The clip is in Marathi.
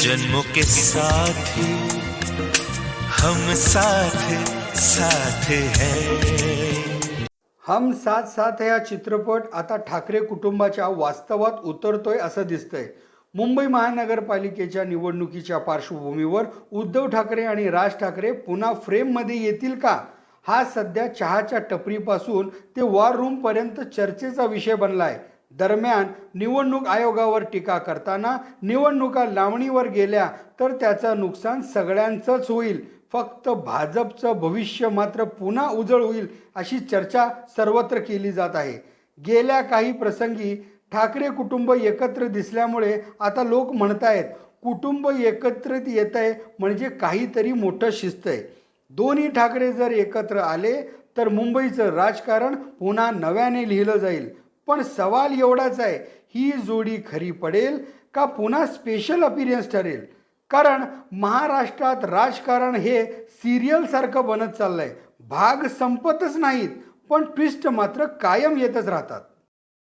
जन्मों के साथ हम साथ साथ है। हम साथ साथ या चित्रपट आता ठाकरे कुटुंबाच्या वास्तवात उतरतोय असं दिसतंय. मुंबई महानगरपालिकेच्या निवडणुकीच्या पार्श्वभूमीवर उद्धव ठाकरे आणि राज ठाकरे पुन्हा फ्रेममध्ये येतील का? हा सध्या चहाच्या टपरीपासून ते वॉर रूमपर्यंत चर्चेचा विषय बनला आहे दरम्यान निवडणूक आयोगावर टीका करताना निवडणुका लावणीवर गेल्या तर त्याचं नुकसान सगळ्यांचंच होईल. फक्त भाजपचं भविष्य मात्र पुन्हा उजळ होईल अशी चर्चा सर्वत्र केली जात आहे. गेल्या काही प्रसंगी ठाकरे कुटुंब एकत्र दिसल्यामुळे आता लोक म्हणतायत कुटुंब एकत्रित येत आहे म्हणजे काहीतरी मोठं शिस्त आहे दोन्ही ठाकरे जर एकत्र आले तर मुंबईचं राजकारण पुन्हा नव्याने लिहिलं जाईल. पण सवाल एवढाच आहे ही जोडी खरी पडेल का पुन्हा स्पेशल अपिरियन्स ठरेल? कारण महाराष्ट्रात राजकारण हे सिरियलसारखं बनत चाललंय. भाग संपतच नाहीत पण ट्विस्ट मात्र कायम येतच राहतात.